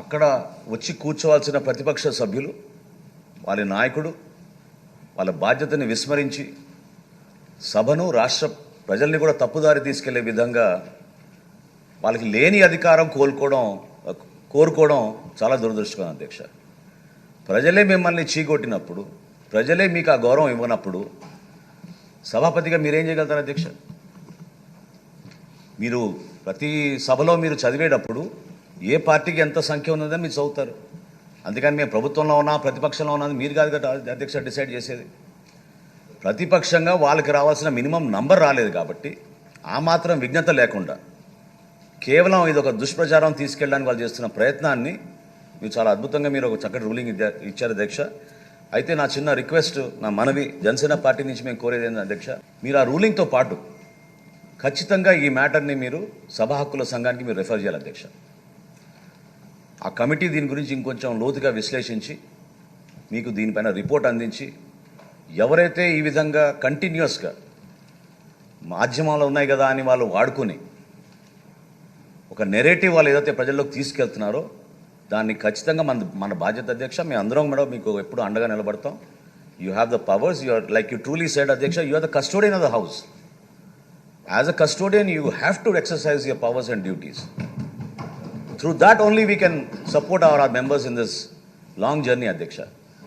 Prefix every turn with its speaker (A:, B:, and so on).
A: అక్కడ వచ్చి కూర్చోవాల్సిన ప్రతిపక్ష సభ్యులు వాళ్ళ నాయకుడు వాళ్ళ బాధ్యతని విస్మరించి సభను రాష్ట్ర ప్రజల్ని కూడా తప్పుదారి తీసుకెళ్ళే విధంగా వాళ్ళకి లేని అధికారం కోలుకోవడం కోరుకోవడం చాలా దురదృష్టకరం అధ్యక్ష. ప్రజలే మిమ్మల్ని చీకొట్టినప్పుడు ప్రజలే మీకు ఆ గౌరవం ఇవ్వనప్పుడు సభాపతిగా మీరేం చేయగలుగుతారు అధ్యక్ష? మీరు ప్రతి సభలో మీరు చదివేటప్పుడు ఏ పార్టీకి ఎంత సంఖ్య ఉన్నదని మీరు చదువుతారు. అందుకని మేము ప్రభుత్వంలో ఉన్నా ప్రతిపక్షంలో ఉన్నది మీరు కాదు కదా అధ్యక్ష డిసైడ్ చేసేది. ప్రతిపక్షంగా వాళ్ళకి రావాల్సిన మినిమం నంబర్ రాలేదు కాబట్టి ఆ మాత్రం విజ్ఞత లేకుండా కేవలం ఇది ఒక దుష్ప్రచారం తీసుకెళ్ళడానికి వాళ్ళు చేస్తున్న ప్రయత్నాన్ని మీరు చాలా అద్భుతంగా మీరు ఒక చక్కటి రూలింగ్ ఇచ్చారు అధ్యక్ష. అయితే నా చిన్న రిక్వెస్ట్ నా మనవి జనసేన పార్టీ నుంచి మేము కోరేది ఏంటి అధ్యక్ష? మీరు ఆ రూలింగ్తో పాటు ఖచ్చితంగా ఈ మ్యాటర్ని మీరు సభా హక్కుల సంఘానికి మీరు రెఫర్ చేయాలి అధ్యక్ష. ఆ కమిటీ దీని గురించి ఇంకొంచెం లోతుగా విశ్లేషించి మీకు దీనిపైన రిపోర్ట్ అందించి ఎవరైతే ఈ విధంగా కంటిన్యూస్గా మాధ్యమాలు ఉన్నాయి కదా అని వాళ్ళు వాడుకొని ఒక నెరేటివ్ వాళ్ళు ఏదైతే ప్రజల్లోకి తీసుకెళ్తున్నారో దాన్ని ఖచ్చితంగా మన మన బాధ్యత అధ్యక్ష మేము అందరం కూడా మీకు ఎప్పుడు అండగా నిలబడతాం. You have the powers you are like you truly side అధ్యక్ష you are the custodian of the house as a custodian you have to exercise your powers and duties through that only we can support our, our members in this long journey adhyaksha